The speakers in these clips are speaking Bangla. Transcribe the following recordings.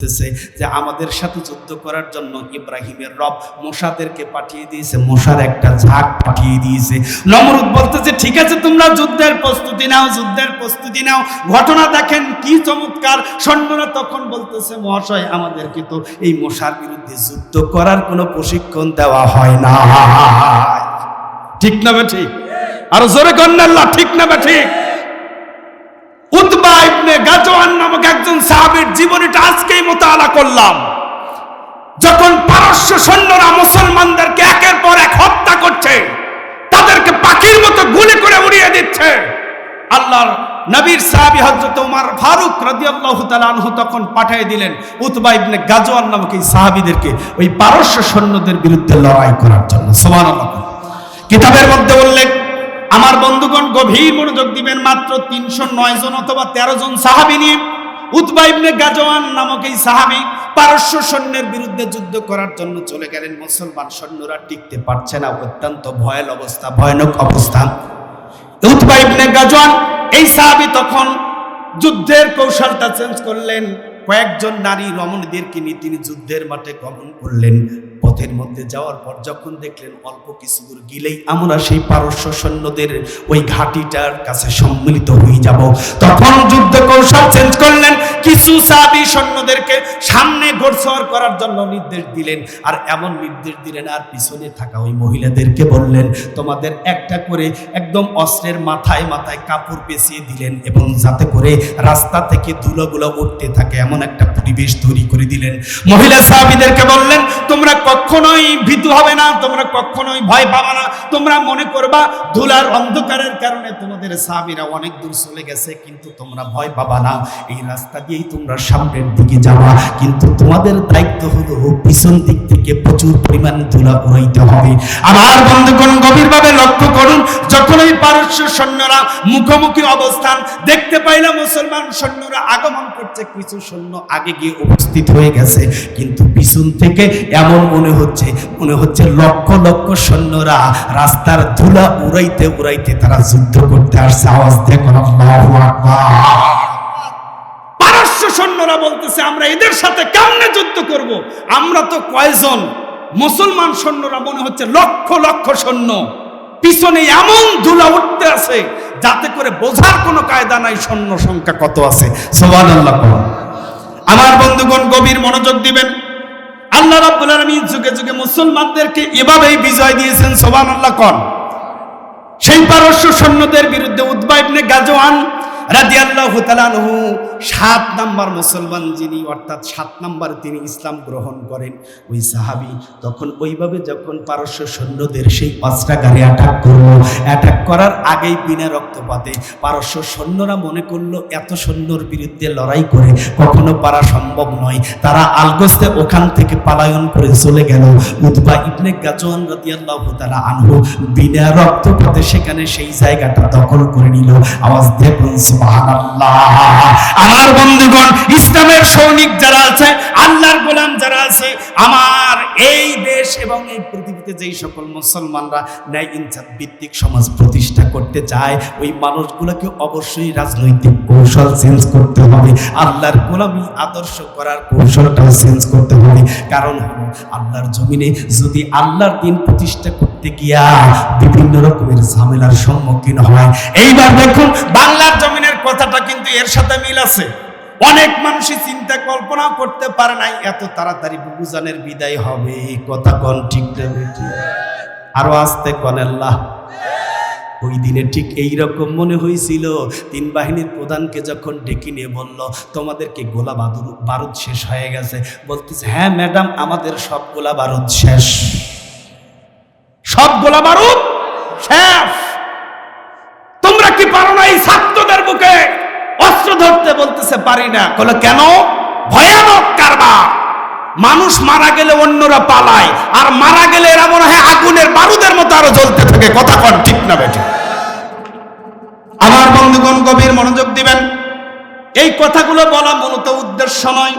বলতেছে যে আমাদের সাথে যুদ্ধ করার জন্য ইব্রাহিমের রব মোসাদেরকে পাঠিয়ে দিয়েছে মোসার একটা ঝাঁক পাঠিয়ে দিয়েছে। নমরুদ বলতেছে, ঠিক আছে, তোমরা যুদ্ধের প্রস্তুতি নাও, যুদ্ধের প্রস্তুতি নাও। ঘটনা দেখেন কি চমৎকার। সৈন্যরা তখন বলতেছে, মহাশয়, আমাদেরকে তো এই মশার বিরুদ্ধে যুদ্ধ করার কোনো প্রশিক্ষণ দেওয়া হয় না। ঠিক না বে ঠিক? আর জোরে কন্যাল্লাহ ঠিক না বে ঠিক? উতবা ইবনে গাজওয়ান নামক একজন সাহাবীর জীবনীটা আজকেই মোতালা করলাম। যখন পারস্য সৈন্যরা মুসলমানদেরকে একের পর এক হত্যা করছে, তাদেরকে পাখির মতো গুলি করে উড়িয়ে দিচ্ছে। আল্লাহর নবীর সাহাবী হযরত ওমর ফারুক রাদিয়াল্লাহু তাআলা আনহু তখন পাঠিয়ে দিলেন উতবা ইবনে গাজওয়ান নামক এই সাহাবীদেরকে ওই পারস্য সৈন্যদের বিরুদ্ধে লড়াই করার জন্য। সুবহানাল্লাহ। কিতাবের মধ্যে উল্লেখ আমার বন্ধুগণ গভীর মনোযোগ দিবেন মাত্র তিনশো নয় জন অথবা তেরো জন সাহাবি নিয়ে। উতবা গাজওয়ান নামক এই সাহাবি পারস্য সৈন্যের বিরুদ্ধে যুদ্ধ করার জন্য চলে গেলেন। মুসলমান সৈন্যরা টিকতে পারছে না, অত্যন্ত ভয়াল অবস্থা, ভয়ানক অবস্থা। উতবা গাজওয়ান এই সাহাবি তখন যুদ্ধের কৌশলটা চেঞ্জ করলেন। কয়েকজন নারী রমণীদেরকে নিয়ে তিনি যুদ্ধের মাঠে গমন করলেন। পথের মধ্যে যাওয়ার পর যখন দেখলেন অল্প কিছু দূর গেলেই আমরা সেই পারস্য সৈন্যদের ওই ঘাটিটার কাছে সম্মিলিত হয়ে যাব। তখন যুদ্ধ কৌশল চেঞ্জ করলেন। কিছু সাবি সৈন্যদেরকে সামনে ঘোরসওয়ার করার জন্য নির্দেশ দিলেন। আর এমন নির্দেশ দিলেন, আর পিছনে থাকা ওই মহিলাদেরকে বললেন, তোমাদের একটা করে একদম অস্ত্রের মাথায় মাথায় কাপড় পেঁচিয়ে দিলেন এবং যাতে করে রাস্তা থেকে ধুলোগুলো উঠতে থাকে, এমন একটা পরিবেশ তৈরি করে দিলেন। মহিলা সাহাবিদেরকে বললেন তোমরা কখনোই ভীতু হবে না, তোমরা কখনোই ভয় পাবা না। তোমরা মনে করবা, ধুলার অন্ধকারের কারণে তোমাদের সাহাবিরা অনেক দূর চলে গেছে, কিন্তু তোমরা ভয় পাবা না। এই রাস্তা দিয়েই তোমরা সামনের দিকে যাবা। কিন্তু তোমাদের দায়িত্ব হলো পিছন দিক থেকে প্রচুর পরিমাণ ধুলা উড়াইতে হবে। আমার বন্ধুগণ, গভীরভাবে লক্ষ্য করুন যখন ওই পারস্য সৈন্যরা মুখোমুখি অবস্থান দেখতে পাইলাম মুসলমান সৈন্যরা আগমন করছে, কিছু সৈন্য আগে গিয়ে উপস্থিত হয়ে গেছে। কিন্তু পিছন থেকে এমন মনে হচ্ছে মনে হচ্ছে লক্ষ লক্ষ সৈন্যরা রাস্তার ধুলা উড়াইতে উড়াইতে তারা যুদ্ধ করতে আসছে। আওয়াজ পারস্য সৈন্যরা বলতেছে, আমরা এদের সাথে কেমনে যুদ্ধ করব? আমরা তো কয়জন? মুসলমান সৈন্যরা মনে হচ্ছে লক্ষ লক্ষ সৈন্য। পিছনে এমন ধুলা উঠতে আছে, যাতে করে বোঝার কোনো কায়দা নাই সৈন্য সংখ্যা কত আছে। সোবান আমার বন্ধুগণ, গভীর মনোযোগ দিবেন। আল্লাহ রাব্বুল আলামিন যুগে যুগে মুসলমানদেরকে এভাবেই বিজয় দিয়েছেন সোবান আল্লাহ সেই পারস্য সৈন্যদের বিরুদ্ধে উদ্বা ইবনে গাজওয়ান সাত নাম্বার মুসলমান যিনি, অর্থাৎ সাত নাম্বার তিনি ইসলাম গ্রহণ করেন, ওই সাহাবী তখন ওইভাবে যখন পারস্য সৈন্যদের সেই অস্ত্রাগারে অ্যাটাক করল অ্যাটাক করার আগেই বিনা রক্তপাতে পারস্য সৈন্যরা মনে করল, এত সৈন্যর বিরুদ্ধে লড়াই করে কখনো পারা সম্ভব নয়। তারা আলগস্তে ওখান থেকে পালায়ন করে চলে গেল। উদ্বা ইবনে আনহু বিনা রক্তপাতে সেখানে সেই জায়গাটা দখল করে নিল। আওয়াজ আমার বন্ধুগণ, ইসলামের সৈনিক যারা আছে, আল্লাহর গোলাম যারা আছে, আমার এই দেশ এবং এই পৃথিবীতে যেই সকল মুসলমানরা ন্যায় ইনসাফ ভিত্তিক সমাজ প্রতিষ্ঠা করতে চায়, ওই মানুষগুলোকে অবশ্যই রাজনৈতিক কৌশল চেঞ্জ করতে হবে। আল্লাহর গোলামি আদর্শ করার কৌশলটাও চেঞ্জ করতে হবে। কারণ হলো, আল্লাহর জমিনে যদি আল্লাহর দিন প্রতিষ্ঠা করতে গিয়া বিভিন্ন রকমের ঝামেলার সম্মুখীন হয়, এইবার দেখুন, বাংলার জমিনের কথাটা কিন্তু এর সাথে মিল আছে। অনেক মানুষই চিন্তা কল্পনা করতে পারে নাই, এত তাড়াতাড়ি বুবুজানের বিদায় হবে কথা কন ঠিক? আরও আসতে কন আল্লাহ। ওই দিনে ঠিক এই রকম মনে হয়েছিল তিন বাহিনীর প্রধানকে যখন ডেকে নিয়ে বলল, তোমাদেরকে গোলা বাদুর, বারুদ শেষ হয়ে গেছে। বলতেছে হ্যাঁ ম্যাডাম, আমাদের সব গোলা বারুদ শেষ। সব গোলা বারুদ শেষ তোমরা কি পারো না এই ছাত্রদের বুকে অস্ত্র ধরতে বলতেছে, পারি না। বলে কেন? ভয়ানক কারবার। মানুষ মারা গেলে অন্যরা পালায়, আর মারা গেলে এরা মনে হয় আগুনের বারুদের মতো আরও জ্বলতে থাকে। কথা কন, ঠিক না বেঠিক আমার বন্ধুগণ, গভীর মনোযোগ দিবেন। এই কথাগুলো বলা মূলত উদ্দেশ্য নয়।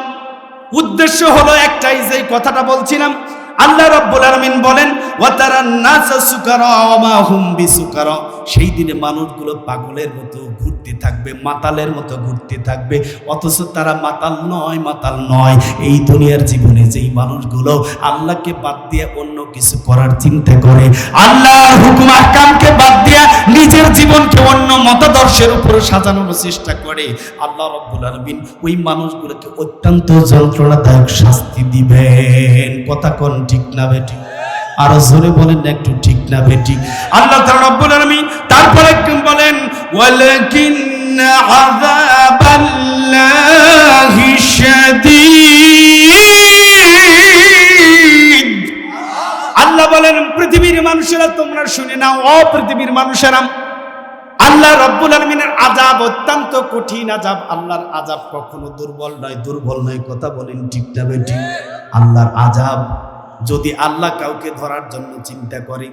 উদ্দেশ্য হলো একটাই, যে কথাটা বলছিলাম, আল্লাহ রাব্বুল আলামিন বলেন ওয়াতারান নাসা সুকারা ওয়া মা হুম বিসুকারা। সেই দিনে মানুষগুলো পাগলের মতো ঘুরতে থাকবে, মাতালের মতো ঘুরতে থাকবে। অথচ তারা মাতাল নয় মাতাল নয়। এই দুনিয়ার জীবনে যেই মানুষগুলো আল্লাহকে বাদ দিয়ে অন্য কিছু করার চিন্তা করে, আল্লাহর হুকুম আহকামকে বাদ দিয়ে নিজের জীবনকে অন্য মতাদর্শের উপরে সাজানোর চেষ্টা করে, আল্লাহ রব্বুল আলামিন ওই মানুষগুলোকে অত্যন্ত যন্ত্রণাদায়ক শাস্তি দিবেন। কথা কোন ঠিক না বেটি আরও জোরে বলেন না একটু ঠিক না বেটি আল্লাহ তাআলা রব্বুল আলামিন বলেন ওয়ালাকিন আযাবাল্লাহি শাদীদ আল্লাহ বলেন, পৃথিবীর মানুষেরা তোমরা শুনে নাও, ও পৃথিবীর মানুষেরা। আল্লাহ রব্বুল আলমিনের আজাব অত্যন্ত কঠিন আজাব আল্লাহর আজাব কখনো দুর্বল নয় দুর্বল নয়, কথা বলেন ঠিক না বেটি আল্লাহর আজাব যদি আল্লাহ কাউকে ধরার জন্য চিন্তা করে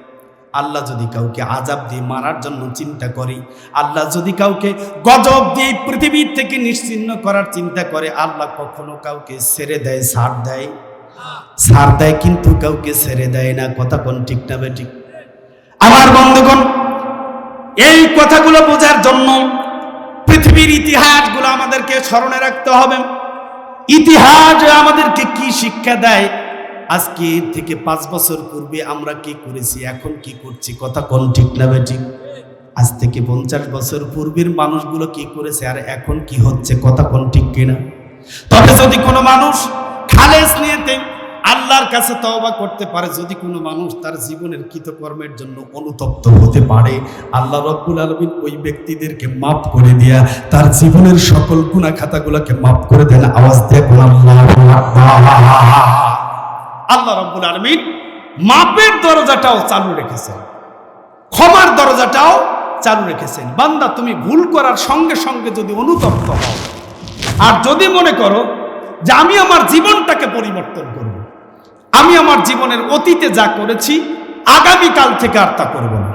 আল্লাহ যদি কাউকে আজাব দিয়ে মারার জন্য চিন্তা করে, আল্লাহ যদি কাউকে গজব দিয়ে পৃথিবীর থেকে নিশ্চিন্ন করার চিন্তা করে, আল্লাহ কখনো কাউকে ছেড়ে দেয়, ছাড় দেয়? ছাড় দেয় কিন্তু কাউকে ছেড়ে দেয় না। কথা কোন ঠিক না বেঠিক আমার বন্ধুগণ, এই কথাগুলো বোঝার জন্য পৃথিবীর ইতিহাসগুলো আমাদেরকে স্মরণে রাখতে হবে। ইতিহাস আমাদেরকে কি শিক্ষা দেয়? আজকে থেকে পাঁচ বছর পূর্বে আমরা কি করেছি, এখন কি করছি? কথা কোন ঠিক না বেঠিক আজ থেকে পঞ্চাশ বছর পূর্বের মানুষগুলো কি করেছে আর এখন কি হচ্ছে? কথা কোন ঠিক কিনা? তবে যদি কোনো মানুষ খালেস নিয়েতে আল্লাহর কাছে তওবা করতে পারে, যদি কোনো মানুষ তার জীবনের কৃতকর্মের জন্য অনুতপ্ত হতে পারে, আল্লাহ রব্বুল আলমিন ওই ব্যক্তিদেরকে মাফ করে দেয়া তার জীবনের সকল গুণা খাতাগুলোকে মাফ করে দেন। আওয়াজ দিয়ে আল্লাহ রব্বুল আলমিন মাপের দরজাটাও চালু রেখেছেন। ক্ষমার দরজাটাও চালু রেখেছেন। বান্দা, তুমি ভুল করার সঙ্গে সঙ্গে যদি অনুতপ্ত হও, আর যদি মনে করো যে আমি আমার জীবনটাকে পরিবর্তন করব, আমি আমার জীবনের অতীতে যা করেছি, আগামীকাল থেকে আর তা করব না।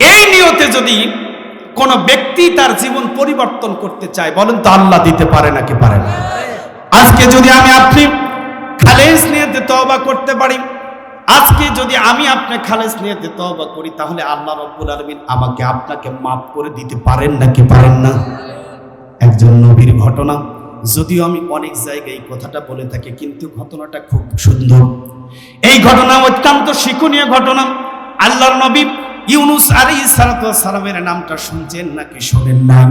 এই নিয়তে যদি কোনো ব্যক্তি তার জীবন পরিবর্তন করতে চায়, বলেন তো আল্লাহ দিতে পারে নাকি পারে না? আজকে যদি আমি আপনি নিয়েতে তওবা করতে পারি। আজকে যদি আমি আপনি খালেজ নিয়েতে তওবা করি, তাহলে আল্লাহ রব্বুল আলমিন আমাকে আপনাকে মাফ করে দিতে পারেন নাকি পারেন না? একজন নবীর ঘটনা। যদিও আমি অনেক জায়গায় কথাটা বলে থাকি, কিন্তু ঘটনাটা খুব সুন্দর। এই ঘটনা অত্যন্ত শিক্ষণীয় ঘটনা। আল্লাহর নবী ইউনুস আলী সালামের নামটা শুনছেন নাকি শোনেন নাই?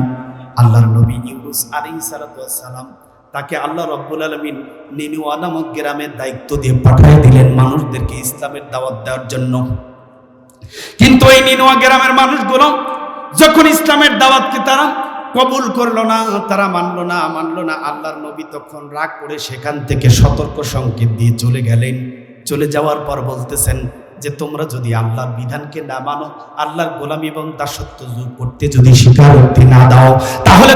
আল্লাহর নবী ইউনুস আলী সালাম তাকে আল্লাহ রব্বুল আলমিন নিনুয়া নামক গ্রামের দায়িত্ব দিয়ে পাঠিয়ে দিলেন মানুষদেরকে ইসলামের দাওয়াত দেওয়ার জন্য। কিন্তু এই নিনুয়া গ্রামের মানুষগুলো যখন ইসলামের দাওয়াতকে তারা কবুল করল না, তারা মানলো না মানলো না, আল্লাহর নবী তখন রাগ করে সেখান থেকে সতর্ক সংকেত দিয়ে চলে গেলেন। চলে যাওয়ার পর বলতেছেন যে, তোমরা যদি আল্লাহর বিধানকে না মানো, আল্লাহর গোলামি এবং দাসত্ব করতে যদি স্বীকারোক্তি না দাও, তাহলে